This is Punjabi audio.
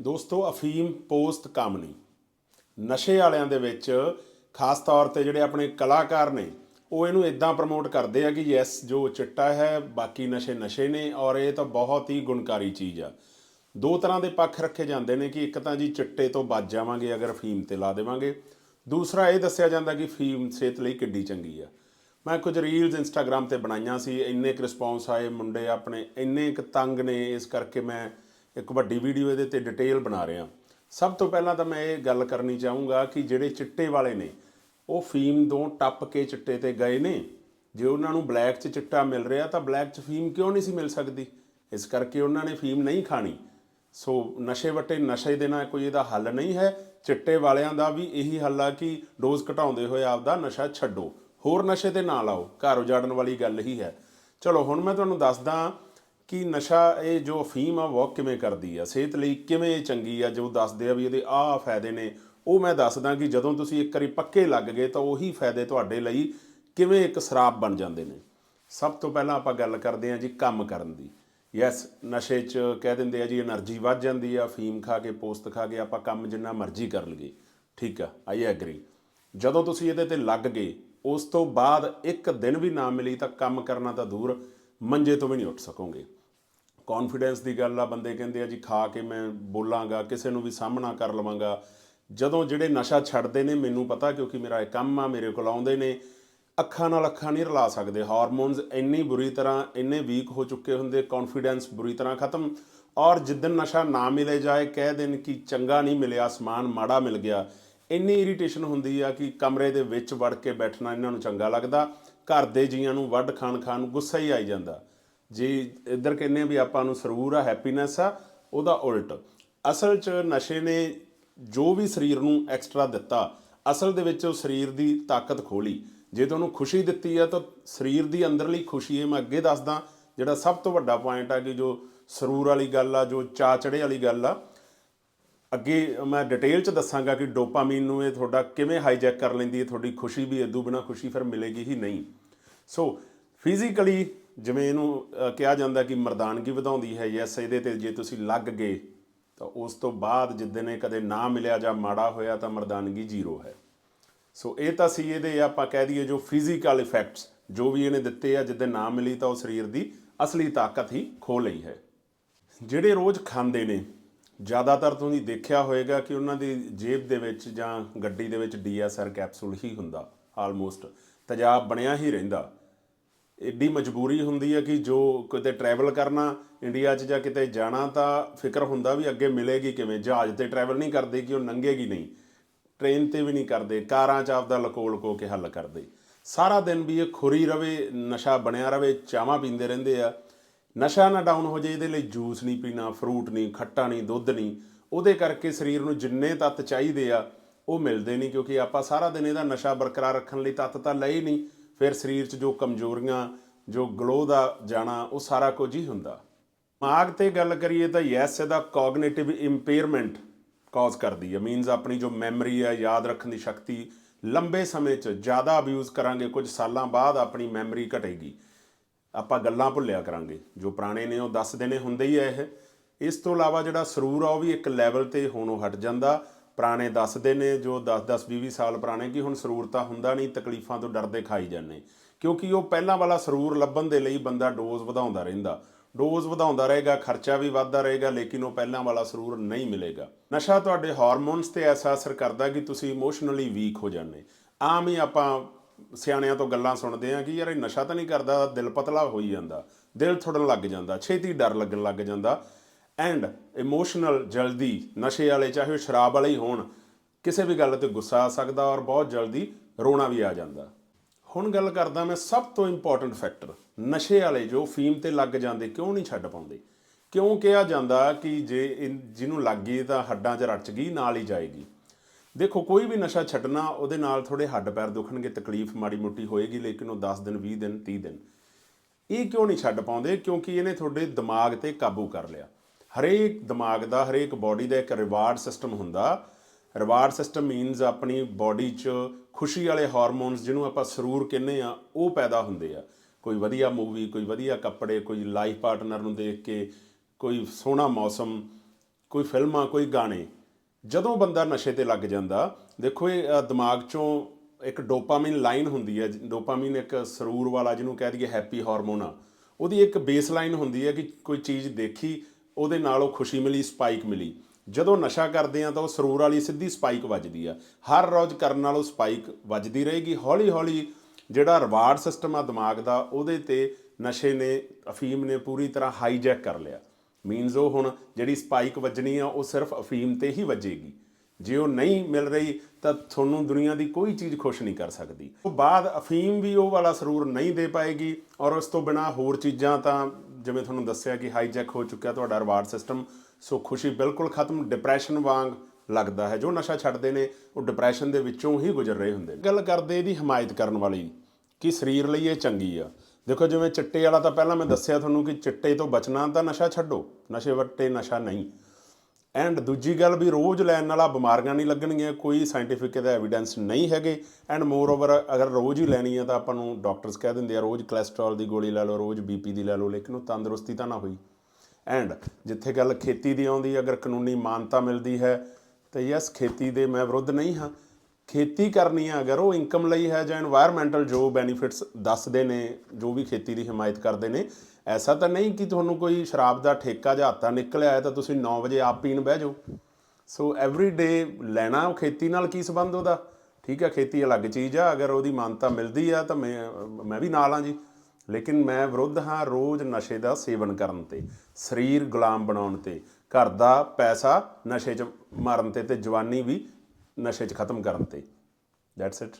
ਦੋਸਤੋ, ਅਫੀਮ ਪੋਸਟ ਨਹੀਂ ਨਸ਼ੇ ਵਾਲਿਆਂ ਦੇ ਵਿੱਚ ਖਾਸ ਤੌਰ ਤੇ ਜਿਹੜੇ ਆਪਣੇ ਕਲਾਕਾਰ ਨੇ, ਉਹ ਇਹਨੂੰ ਇਦਾਂ ਪ੍ਰਮੋਟ ਕਰਦੇ ਆ ਕਿ ਯੈਸ ਜੋ ਚਿੱਟਾ ਹੈ, ਬਾਕੀ ਨਸ਼ੇ ਨਸ਼ੇ ਨੇ ਔਰ ਇਹ ਤਾਂ ਬਹੁਤ ਹੀ ਗੁਣਕਾਰੀ ਚੀਜ਼ ਆ। ਦੋ ਤਰ੍ਹਾਂ ਦੇ ਪੱਖ ਰੱਖੇ ਜਾਂਦੇ ਨੇ ਕਿ ਇੱਕ ਤਾਂ ਜੀ ਚਿੱਟੇ ਤੋਂ ਬਚ ਜਾਵਾਂਗੇ, ਅਗਰ ਫੀਮ ਤੇ ਲਾ ਦੇਵਾਂਗੇ। ਦੂਸਰਾ ਇਹ ਦੱਸਿਆ ਜਾਂਦਾ ਕਿ ਫੀਮ ਸਿਹਤ ਲਈ ਕਿੱਡੀ ਚੰਗੀ ਆ। ਮੈਂ ਕੁਝ ਰੀਲਸ ਇੰਸਟਾਗ੍ਰam ਤੇ ਬਣਾਈਆਂ ਸੀ, ਇੰਨੇ ਕੁ ਰਿਸਪੌਂਸ ਆਏ, ਮੁੰਡੇ ਆਪਣੇ ਇੰਨੇ ਕੁ ਤੰਗ ਨੇ, ਇਸ ਕਰਕੇ ਮੈਂ ਇੱਕ ਵੱਡੀ ਵੀਡੀਓ ਇਹਦੇ ਤੇ ਡਿਟੇਲ ਬਣਾ ਰਿਹਾ। ਸਭ ਤੋਂ ਪਹਿਲਾਂ ਤਾਂ ਮੈਂ ਇਹ ਗੱਲ ਕਰਨੀ ਚਾਹੂੰਗਾ ਕਿ ਜਿਹੜੇ ਚਿੱਟੇ ਵਾਲੇ ਨੇ, ਉਹ ਫੀਮ ਤੋਂ ਟੱਪ ਕੇ ਚਿੱਟੇ ਤੇ ਗਏ ਨੇ। ਜੇ ਉਹਨਾਂ ਨੂੰ ਬਲੈਕ 'ਚ ਚਿੱਟਾ ਮਿਲ ਰਿਹਾ ਤਾਂ ਬਲੈਕ 'ਚ ਫੀਮ ਕਿਉਂ ਨਹੀਂ ਸੀ ਮਿਲ ਸਕਦੀ? ਇਸ ਕਰਕੇ ਉਹਨਾਂ ਨੇ ਫੀਮ ਨਹੀਂ ਖਾਣੀ। ਸੋ ਨਸ਼ੇ ਵਟੇ ਨਸ਼ੇ ਦੇ ਨਾਲ ਕੋਈ ਇਹਦਾ ਹੱਲ ਨਹੀਂ ਹੈ। ਚਿੱਟੇ ਵਾਲਿਆਂ ਦਾ ਵੀ ਇਹੀ ਹੱਲ ਆ ਕਿ ਡੋਜ਼ ਘਟਾਉਂਦੇ ਹੋਏ ਆਪਦਾ ਨਸ਼ਾ ਛੱਡੋ। ਹੋਰ ਨਸ਼ੇ ਤੇ ਨਾ ਲਾਓ। ਘਰ ਉਜਾੜਨ ਵਾਲੀ ਗੱਲ ਹੀ ਹੈ। ਚਲੋ, ਹੁਣ ਮੈਂ ਤੁਹਾਨੂੰ ਦੱਸਦਾ ਕਿ ਨਸ਼ਾ ਇਹ ਜੋ ਅਫੀਮ ਆ ਵਰਕ ਕਿਵੇਂ ਕਰਦੀ ਆ? ਸਿਹਤ ਲਈ ਕਿਵੇਂ ਚੰਗੀ ਆ? ਜੋ ਦੱਸਦੇ ਆ ਵੀ ਇਹਦੇ ਆਹ ਫਾਇਦੇ ਨੇ, ਉਹ ਮੈਂ ਦੱਸਦਾ ਕਿ ਜਦੋਂ ਤੁਸੀਂ ਇੱਕ ਵਾਰੀ ਪੱਕੇ ਲੱਗ ਗਏ ਤਾਂ ਉਹੀ ਫਾਇਦੇ ਤੁਹਾਡੇ ਲਈ ਕਿਵੇਂ ਇੱਕ ਸਰਾਪ ਬਣ ਜਾਂਦੇ ਨੇ? ਸਭ ਤੋਂ ਪਹਿਲਾਂ ਆਪਾਂ ਗੱਲ ਕਰਦੇ ਆ ਜੀ ਕੰਮ ਕਰਨ ਦੀ। ਯੈਸ ਨਸ਼ੇ 'ਚ ਕਹਿ ਦਿੰਦੇ ਆ ਜੀ એનર્ਜੀ ਵੱਧ ਜਾਂਦੀ ਆ ਫੀਮ ਖਾ ਕੇ, ਪੋਸਤ ਖਾ ਕੇ ਆਪਾਂ ਕੰਮ ਜਿੰਨਾ ਮਰਜ਼ੀ ਕਰ ਲਈਏ। ਠੀਕ ਆ ਆਈ ਐਗਰੀ ਜਦੋਂ ਤੁਸੀਂ ਇਹਦੇ ਤੇ ਲੱਗ ਗਏ, ਉਸ ਤੋਂ ਬਾਅਦ ਇੱਕ ਦਿਨ ਵੀ ਨਾ ਮਿਲੀ ਤਾਂ ਕੰਮ ਕਰਨਾ ਤਾਂ ਦੂਰ, ਮੰਜੇ ਤੋਂ ਵੀ ਨਹੀਂ ਉੱਠ ਸਕੋਗੇ। ਕੌਨਫੀਡੈਂਸ ਦੀ ਗੱਲ ਆ, ਬੰਦੇ ਕਹਿੰਦੇ ਆ ਜੀ, ਖਾ ਕੇ ਮੈਂ ਬੋਲਾਂਗਾ, ਕਿਸੇ ਨੂੰ ਵੀ ਸਾਹਮਣਾ ਕਰ ਲਵਾਂਗਾ। ਜਦੋਂ ਜਿਹੜੇ ਨਸ਼ਾ ਛੱਡਦੇ ਨੇ, ਮੈਨੂੰ ਪਤਾ ਕਿਉਂਕਿ ਮੇਰਾ ਇਹ ਕੰਮ ਆ, ਮੇਰੇ ਕੋਲ ਆਉਂਦੇ ਨੇ, ਅੱਖਾਂ ਨਾਲ ਅੱਖਾਂ ਨਹੀਂ ਰਲਾ ਸਕਦੇ। ਹਾਰਮੋਨਸ ਇੰਨੀ ਬੁਰੀ ਤਰ੍ਹਾਂ, ਇੰਨੇ ਵੀਕ ਹੋ ਚੁੱਕੇ ਹੁੰਦੇ ਕੌਨਫੀਡੈਂਸ ਬੁਰੀ ਤਰ੍ਹਾਂ ਖਤਮ। ਔਰ ਜਿੱਦਨ ਨਸ਼ਾ ਨਾ ਮਿਲੇ ਜਾਏ, ਕਹਿ ਦੇਣ ਕਿ ਚੰਗਾ ਨਹੀਂ ਮਿਲਿਆ, ਸਮਾਨ ਮਾੜਾ ਮਿਲ ਗਿਆ। ਇੰਨੀ ਇਰੀਟੇਸ਼ਨ ਹੁੰਦੀ ਆ ਕਿ ਕਮਰੇ ਦੇ ਵਿੱਚ ਵੜ ਕੇ ਬੈਠਣਾ ਇਹਨਾਂ ਨੂੰ ਚੰਗਾ ਲੱਗਦਾ, ਘਰ ਦੇ ਜੀਆਂ ਨੂੰ ਵੱਢ ਖਾਣ ਖਾਣ ਗੁੱਸਾ ਹੀ ਆਈ ਜਾਂਦਾ। ਜੇ, ਇੱਧਰ ਕਹਿੰਦੇ ਆ ਵੀ ਆਪਾਂ ਨੂੰ ਸਰੂਰ ਆ ਹੈਪੀਨੈਸ ਆ, ਉਹਦਾ ਉਲਟ। ਅਸਲ 'ਚ ਨਸ਼ੇ ਨੇ ਜੋ ਵੀ ਸਰੀਰ ਨੂੰ ਐਕਸਟਰਾ ਦਿੱਤਾ, ਅਸਲ ਦੇ ਵਿੱਚ ਉਹ ਸਰੀਰ ਦੀ ਤਾਕਤ ਖੋਲੀ। ਜੇ ਤੁਹਾਨੂੰ ਖੁਸ਼ੀ ਦਿੱਤੀ ਆ, ਤਾਂ ਸਰੀਰ ਦੀ ਅੰਦਰਲੀ ਖੁਸ਼ੀ ਹੈ ਮੈਂ ਅੱਗੇ ਦੱਸਦਾ, ਜਿਹੜਾ ਸਭ ਤੋਂ ਵੱਡਾ ਪੁਆਇੰਟ ਆ ਕਿ ਜੋ ਸਰੂਰ ਵਾਲੀ ਗੱਲ ਆ, ਜੋ ਚਾ ਚੜੇ ਵਾਲੀ ਗੱਲ ਆ, ਅੱਗੇ ਮੈਂ ਡਿਟੇਲ ਚ ਦੱਸਾਂਗਾ ਕਿ ਡੋਪਾਮੀਨ ਨੂੰ ਇਹ ਤੁਹਾਡਾ ਕਿਵੇਂ ਹਾਈਜੈਕ ਕਰ ਲੈਂਦੀ ਹੈ, ਤੁਹਾਡੀ ਖੁਸ਼ੀ ਵੀ ਇਦੋਂ ਬਿਨਾ ਖੁਸ਼ੀ ਫਿਰ ਮਿਲੇਗੀ ਹੀ ਨਹੀਂ। ਸੋ ਫਿਜ਼ੀਕਲੀ ਜਿਵੇਂ ਇਹਨੂੰ ਕਿਹਾ ਜਾਂਦਾ ਕਿ ਮਰਦਾਨਗੀ ਵਧਾਉਂਦੀ ਹੈ ਯੈਸ, ਇਹਦੇ ਤੇ ਜੇ ਤੁਸੀਂ ਲੱਗ ਗਏ, ਤਾਂ ਉਸ ਤੋਂ ਬਾਅਦ ਜਿੱਦਨ ਕਦੇ ਨਾ ਮਿਲਿਆ ਜਾਂ ਮਾੜਾ ਹੋਇਆ, ਤਾਂ ਮਰਦਾਨਗੀ ਜ਼ੀਰੋ ਹੈ। ਸੋ ਇਹ ਤਾਂ ਸੀ ਇਹਦੇ, ਆਪਾਂ ਕਹਿ ਦਈਏ ਜੋ ਫਿਜ਼ੀਕਲ ਇਫੈਕਟਸ ਜੋ ਵੀ ਇਹਨੇ ਦਿੱਤੇ ਆ ਜਿੱਦੇ ਨਾ ਮਿਲੀ ਤਾਂ ਉਹ ਸਰੀਰ ਦੀ ਅਸਲੀ ਤਾਕਤ ਹੀ ਖੋ ਲਈ ਹੈ। ਜਿਹੜੇ ਰੋਜ਼ ਖਾਂਦੇ ਨੇ, ਜ਼ਿਆਦਾਤਰ ਤੁਸੀਂ ਦੇਖਿਆ ਹੋਵੇਗਾ ਕਿ ਉਹਨਾਂ ਦੀ ਜੇਬ ਦੇ ਵਿੱਚ ਜਾਂ ਗੱਡੀ ਦੇ ਵਿੱਚ ਡੀਐਸਆਰ ਕੈਪਸੂਲ ਹੀ ਹੁੰਦਾ ਆਲਮੋਸਟ ਤੇਜ਼ਾਬ ਬਣਿਆ ਹੀ ਰਹਿੰਦਾ। ਏਡੀ ਮਜਬੂਰੀ ਹੁੰਦੀ ਹੈ ਕਿ ਜੋ ਕਿਤੇ ਟਰੈਵਲ ਕਰਨਾ ਇੰਡੀਆ 'ਚ ਜਾਂ ਕਿਤੇ ਜਾਣਾ ਤਾਂ ਫਿਕਰ ਹੁੰਦਾ ਵੀ ਅੱਗੇ ਮਿਲੇਗੀ ਕਿਵੇਂ? ਜਹਾਜ਼ ਤੇ ਟਰੈਵਲ ਨਹੀਂ ਕਰਦੇ ਕਿ ਉਹ ਨੰਗੇਗੀ ਨਹੀਂ। ਟ੍ਰੇਨ ਤੇ ਵੀ ਨਹੀਂ ਕਰਦੇ, ਕਾਰਾਂ 'ਚ ਆਪਦਾ ਲਕੋ ਲਕੋ ਕੇ ਹੱਲ ਕਰਦੇ। ਸਾਰਾ ਦਿਨ ਵੀ ਇਹ ਖੁਰੀ ਰਵੇ, ਨਸ਼ਾ ਬਣਿਆ ਰਵੇ ਚਾਹਾਂ ਪੀਂਦੇ ਰਹਿੰਦੇ ਆ। ਨਸ਼ਾ ਨਾ ਡਾਊਨ ਹੋ ਜਾਏ, ਇਹਦੇ ਲਈ ਜੂਸ ਨਹੀਂ ਪੀਣਾ ਫਰੂਟ ਨਹੀਂ, ਖੱਟਾ ਨਹੀਂ, ਦੁੱਧ ਨਹੀਂ। ਉਹਦੇ ਕਰਕੇ ਸਰੀਰ ਨੂੰ ਜਿੰਨੇ ਤੱਤ ਚਾਹੀਦੇ ਆ, ਉਹ ਮਿਲਦੇ ਨਹੀਂ ਕਿਉਂਕਿ ਆਪਾਂ ਸਾਰਾ ਦਿਨ ਇਹਦਾ ਨਸ਼ਾ ਬਰਕਰਾਰ ਰੱਖਣ ਲਈ ਤੱਤ ਤਾਂ ਲਏ ਹੀ ਨਹੀਂ। ਫਿਰ ਸਰੀਰ 'ਚ ਜੋ ਕਮਜ਼ੋਰੀਆਂ, ਜੋ ਗਲੋ ਦਾ ਜਾਣਾ, ਉਹ ਸਾਰਾ ਕੁਝ ਹੀ ਹੁੰਦਾ। ਦਿਮਾਗ ਤੇ ਗੱਲ ਕਰੀਏ ਤਾਂ ਯੈਸ, ਇਹਦਾ ਕੋਗਨੀਟਿਵ ਇੰਪੇਅਰਮੈਂਟ ਕਾਜ਼ ਕਰਦੀ ਹੈ। ਮੀਨਸ ਆਪਣੀ ਜੋ ਮੈਮਰੀ ਹੈ, ਯਾਦ ਰੱਖਣ ਦੀ ਸ਼ਕਤੀ ਲੰਬੇ ਸਮੇਂ 'ਚ ਜ਼ਿਆਦਾ ਅਬਿਊਜ਼ ਕਰਾਂਗੇ, ਕੁਝ ਸਾਲਾਂ ਬਾਅਦ ਆਪਣੀ ਮੈਮਰੀ ਘਟੇਗੀ। ਆਪਾਂ ਗੱਲਾਂ ਭੁੱਲਿਆ ਕਰਾਂਗੇ। ਜੋ ਪੁਰਾਣੇ ਨੇ, ਉਹ ਦੱਸਦੇ ਨੇ, ਹੁੰਦੇ ਹੀ ਆ ਇਹ। ਇਸ ਤੋਂ ਇਲਾਵਾ ਜਿਹੜਾ ਸਰੂਰ ਆ, ਉਹ ਵੀ ਇੱਕ ਲੈਵਲ ਤੇ ਹੋਣੋਂ ਹਟ ਜਾਂਦਾ। ਪੁਰਾਣੇ ਦੱਸਦੇ ਨੇ, ਜੋ 10-10 20 ਸਾਲ ਪੁਰਾਣੇ, ਕਿ ਹੁਣ ਸਰੂਰ ਤਾਂ ਹੁੰਦਾ ਨਹੀਂ, ਤਕਲੀਫਾਂ ਤੋਂ ਡਰਦੇ ਖਾਈ ਜਾਂਦੇ। ਕਿਉਂਕਿ ਉਹ ਪਹਿਲਾਂ ਵਾਲਾ ਸਰੂਰ ਲੱਭਣ ਦੇ ਲਈ ਬੰਦਾ ਡੋਜ਼ ਵਧਾਉਂਦਾ ਰਹਿੰਦਾ। ਡੋਜ਼ ਵਧਾਉਂਦਾ ਰਹੇਗਾ, ਖਰਚਾ ਵੀ ਵੱਧਦਾ ਰਹੇਗਾ, ਲੇਕਿਨ ਉਹ ਪਹਿਲਾਂ ਵਾਲਾ ਸਰੂਰ ਨਹੀਂ ਮਿਲੇਗਾ। ਨਸ਼ਾ ਤੁਹਾਡੇ ਹਾਰਮੋਨਸ ਤੇ ਐਸਾ ਅਸਰ ਕਰਦਾ ਕਿ ਤੁਸੀਂ ਇਮੋਸ਼ਨਲੀ ਵੀਕ ਹੋ ਜਾਂਦੇ। ਆਮ ਹੀ ਆਪਾਂ ਸਿਆਣਿਆਂ ਤੋਂ ਗੱਲਾਂ ਸੁਣਦੇ ਆ ਕਿ ਯਾਰ ਇਹ ਨਸ਼ਾ ਤਾਂ ਨਹੀਂ ਕਰਦਾ, ਦਿਲ ਪਤਲਾ ਹੋਈ ਜਾਂਦਾ। ਦਿਲ ਥੁੜਨ ਲੱਗ ਜਾਂਦਾ, ਛੇਤੀ ਡਰ ਲੱਗਣ ਲੱਗ ਜਾਂਦਾ। ਐਂਡ ਇਮੋਸ਼ਨਲ ਜਲਦੀ ਨਸ਼ੇ ਵਾਲੇ, ਚਾਹੇ ਉਹ ਸ਼ਰਾਬ ਵਾਲੇ ਹੀ ਹੋਣ, ਕਿਸੇ ਵੀ ਗੱਲ ਤੇ ਗੁੱਸਾ ਆ ਸਕਦਾ ਔਰ ਬਹੁਤ ਜਲਦੀ ਰੋਣਾ ਵੀ ਆ ਜਾਂਦਾ। ਹੁਣ ਗੱਲ ਕਰਦਾ ਮੈਂ ਸਭ ਤੋਂ ਇੰਪੋਰਟੈਂਟ ਫੈਕਟਰ ਨਸ਼ੇ ਵਾਲੇ ਜੋ ਫੀਮ ਤੇ ਲੱਗ ਜਾਂਦੇ, ਕਿਉਂ ਨਹੀਂ ਛੱਡ ਪਾਉਂਦੇ? ਕਿਉਂ ਕਿਹਾ ਜਾਂਦਾ ਕਿ ਜੇ ਜਿਹਨੂੰ ਲੱਗ ਗਈ ਤਾਂ ਹੱਡਾਂ 'ਚ ਰਚ ਗਈ ਨਾਲ ਹੀ ਜਾਏਗੀ। ਦੇਖੋ, ਕੋਈ ਵੀ ਨਸ਼ਾ ਛੱਡਣਾ, ਉਹਦੇ ਨਾਲ ਥੋੜੇ ਹੱਡ ਪੈਰ ਦੁਖਣਗੇ, ਤਕਲੀਫ ਮਾੜੀ ਮੋਟੀ ਹੋਏਗੀ, ਲੇਕਿਨ ਉਹ 10 ਦਿਨ 20 ਦਿਨ 30 ਦਿਨ। ਇਹ ਕਿਉਂ ਨਹੀਂ ਛੱਡ ਪਾਉਂਦੇ? ਕਿਉਂਕਿ ਇਹਨੇ ਤੁਹਾਡੇ ਦਿਮਾਗ ਤੇ ਕਾਬੂ ਕਰ ਲਿਆ। ਹਰੇਕ ਦਿਮਾਗ ਦਾ, ਹਰੇਕ ਬਾਡੀ ਦਾ ਇੱਕ ਰਿਵਾਰਡ ਸਿਸਟਮ ਹੁੰਦਾ। ਰਿਵਾਰਡ ਸਿਸਟਮ ਮੀਨਸ ਆਪਣੀ ਬਾਡੀ 'ਚ ਖੁਸ਼ੀ ਵਾਲੇ ਹਾਰਮੋਨਸ ਜਿਹਨੂੰ ਆਪਾਂ ਸਰੂਰ ਕਹਿੰਦੇ ਆ ਉਹ ਪੈਦਾ ਹੁੰਦੇ ਆ। ਕੋਈ ਵਧੀਆ ਮੂਵੀ ਕੋਈ ਵਧੀਆ ਕੱਪੜੇ, ਕੋਈ ਲਾਈਫ ਪਾਰਟਨਰ ਨੂੰ ਦੇਖ ਕੇ, ਕੋਈ ਸੋਹਣਾ ਮੌਸਮ, ਕੋਈ ਫਿਲਮਾਂ, ਕੋਈ ਗਾਣੇ। ਜਦੋਂ ਬੰਦਾ ਨਸ਼ੇ ਤੇ ਲੱਗ ਜਾਂਦਾ, ਦੇਖੋ ਇਹ ਦਿਮਾਗ ਚੋਂ ਇੱਕ ਡੋਪਾਮਾਈਨ ਲਾਈਨ ਹੁੰਦੀ ਹੈ ਡੋਪਾਮਾਈਨ ਇੱਕ ਸਰੂਰ ਵਾਲਾ ਜਿਹਨੂੰ ਕਹਿ ਦਈਏ ਹੈਪੀ ਹਾਰਮੋਨ ਆ। ਉਹਦੀ ਇੱਕ ਬੇਸ ਲਾਈਨ ਹੁੰਦੀ ਹੈ ਕਿ ਕੋਈ ਚੀਜ਼ ਦੇਖੀ ਉਹਦੇ ਨਾਲ ਉਹ ਖੁਸ਼ੀ ਮਿਲੀ ਸਪਾਈਕ ਮਿਲੀ। ਜਦੋਂ ਨਸ਼ਾ ਕਰਦੇ ਆ ਤਾਂ ਉਹ ਸਰੂਰ ਵਾਲੀ ਸਿੱਧੀ ਸਪਾਈਕ ਵੱਜਦੀ ਆ। ਹਰ ਰੋਜ਼ ਕਰਨ ਨਾਲ ਉਹ ਸਪਾਈਕ ਵੱਜਦੀ ਰਹੇਗੀ। ਹੌਲੀ ਹੌਲੀ ਜਿਹੜਾ ਰਿਵਾਰਡ ਸਿਸਟਮ ਆ ਦਿਮਾਗ ਦਾ, ਉਹਦੇ ਤੇ ਨਸ਼ੇ ਨੇ, ਅਫੀਮ ਨੇ ਪੂਰੀ ਤਰ੍ਹਾਂ ਹਾਈਜੈਕ ਕਰ ਲਿਆ। ਮੀਨਸ ਉਹ ਹੁਣ ਜਿਹੜੀ ਸਪਾਈਕ ਵੱਜਣੀ ਆ, ਉਹ ਸਿਰਫ ਅਫੀਮ ਤੇ ਹੀ ਵੱਜੇਗੀ। ਜੇ ਉਹ ਨਹੀਂ ਮਿਲ ਰਹੀ, ਤਾਂ ਤੁਹਾਨੂੰ ਦੁਨੀਆ ਦੀ ਕੋਈ ਚੀਜ਼ ਖੁਸ਼ ਨਹੀਂ ਕਰ ਸਕਦੀ। ਉਹ ਬਾਅਦ ਅਫੀਮ ਵੀ ਉਹ ਵਾਲਾ ਸਰੂਰ ਨਹੀਂ ਦੇ ਪਾਏਗੀ ਔਰ ਉਸ ਤੋਂ ਬਿਨਾ ਹੋਰ ਚੀਜ਼ਾਂ ਤਾਂ ਜਿਵੇਂ ਤੁਹਾਨੂੰ ਦੱਸਿਆ ਕਿ ਹਾਈਜੈਕ ਹੋ ਚੁੱਕਿਆ ਤੁਹਾਡਾ ਰਿਵਾਰਡ ਸਿਸਟਮ ਸੋ ਖੁਸ਼ੀ ਬਿਲਕੁਲ ਖਤਮ ਡਿਪਰੈਸ਼ਨ ਵਾਂਗ ਲੱਗਦਾ ਹੈ। ਜੋ ਨਸ਼ਾ ਛੱਡਦੇ ਨੇ, ਉਹ ਡਿਪਰੈਸ਼ਨ ਦੇ ਵਿੱਚੋਂ ਹੀ ਗੁਜ਼ਰ ਰਹੇ ਹੁੰਦੇ ਗੱਲ ਕਰਦੇ ਇਹਦੀ ਹਮਾਇਤ ਕਰਨ ਵਾਲੀ, ਕਿ ਸਰੀਰ ਲਈ ਇਹ ਚੰਗੀ ਆ। ਦੇਖੋ ਜਿਵੇਂ ਚਿੱਟੇ ਵਾਲਾ ਤਾਂ ਪਹਿਲਾਂ ਮੈਂ ਦੱਸਿਆ ਤੁਹਾਨੂੰ ਕਿ ਚਿੱਟੇ ਤੋਂ ਬਚਣਾ ਤਾਂ ਨਸ਼ਾ ਛੱਡੋ, ਨਸ਼ੇ ਵੱਟੇ ਨਸ਼ਾ ਨਹੀਂ। ਐਂਡ ਦੂਜੀ ਗੱਲ ਵੀ ਰੋਜ਼ ਲੈਣ ਨਾਲਾ ਬਿਮਾਰੀਆਂ ਨਹੀਂ ਲੱਗਣਗੀਆਂ, ਕੋਈ ਸਾਇੰਟਿਫਿਕ ਇਹਦਾ ਐਵੀਡੈਂਸ ਨਹੀਂ ਹੈਗੇ। ਐਂਡ ਮੋਰ ਓਵਰ ਅਗਰ ਰੋਜ਼ ਹੀ ਲੈਣੀ ਆ ਤਾਂ ਆਪਾਂ ਨੂੰ ਡਾਕਟਰਸ ਕਹਿ ਦਿੰਦੇ ਆ, ਰੋਜ਼ ਕੋਲੇਸਟ੍ਰੋਲ ਦੀ ਗੋਲੀ ਲੈ ਲਓ, ਰੋਜ਼ ਬੀਪੀ ਦੀ ਲੈ ਲਓ, ਲੇਕਿਨ ਉਹ ਤੰਦਰੁਸਤੀ ਤਾਂ ਨਾ ਹੋਈ। ਐਂਡ ਜਿੱਥੇ ਗੱਲ ਖੇਤੀ ਦੀ ਆਉਂਦੀ, ਅਗਰ ਕਾਨੂੰਨੀ ਮਾਨਤਾ ਮਿਲਦੀ ਹੈ, ਤਾਂ ਯੈਸ ਖੇਤੀ ਦੇ ਮੈਂ ਵਿਰੁੱਧ ਨਹੀਂ ਹਾਂ। ਖੇਤੀ ਕਰਨੀ ਆ, ਅਗਰ ਉਹ ਇਨਕਮ ਲਈ ਹੈ ਜਾਂ এনवायरमेंटਲ ਜੋ ਬੈਨੀਫਿਟਸ ਦੱਸਦੇ ਨੇ, ਜੋ ਵੀ ਖੇਤੀ ਦੀ ਹਮਾਇਤ ਕਰਦੇ ਨੇ ਐਸਾ ਤਾਂ ਨਹੀਂ ਕਿ ਤੁਹਾਨੂੰ ਕੋਈ ਸ਼ਰਾਬ ਦਾ ਠੇਕਾ ਜਾਂ ਹੱਥਾਂ ਨਿਕਲਿਆ ਹੈ ਤਾਂ ਤੁਸੀਂ 9 ਵਜੇ ਆਪ ਪੀਣ ਬਹਿ ਜਾਓ। ਸੋ ਐਵਰੀ ਡੇ ਲੈਣਾ ਉਹ ਖੇਤੀ ਨਾਲ ਕੀ ਸੰਬੰਧ ਉਹਦਾ? ਠੀਕ ਹੈ, ਖੇਤੀ ਅਲੱਗ ਚੀਜ਼ ਆ, ਅਗਰ ਉਹਦੀ ਮਾਨਤਾ ਮਿਲਦੀ ਆ ਤਾਂ ਮੈਂ ਮੈਂ ਵੀ ਨਾਲ ਹਾਂ ਜੀ। ਲੇਕਿਨ ਮੈਂ ਵਿਰੁੱਧ ਹਾਂ ਰੋਜ਼ ਨਸ਼ੇ ਦਾ ਸੇਵਨ ਕਰਨ ਤੇ, ਸਰੀਰ ਗੁਲਾਮ ਬਣਾਉਣ ਤੇ, ਘਰ ਦਾ ਪੈਸਾ ਨਸ਼ੇ 'ਚ ਮਾਰਨ ਤੇ ਤੇ ਜਵਾਨੀ ਵੀ ਨਸ਼ੇ 'ਚ ਖਤਮ ਕਰਨ ਤੇ। That's it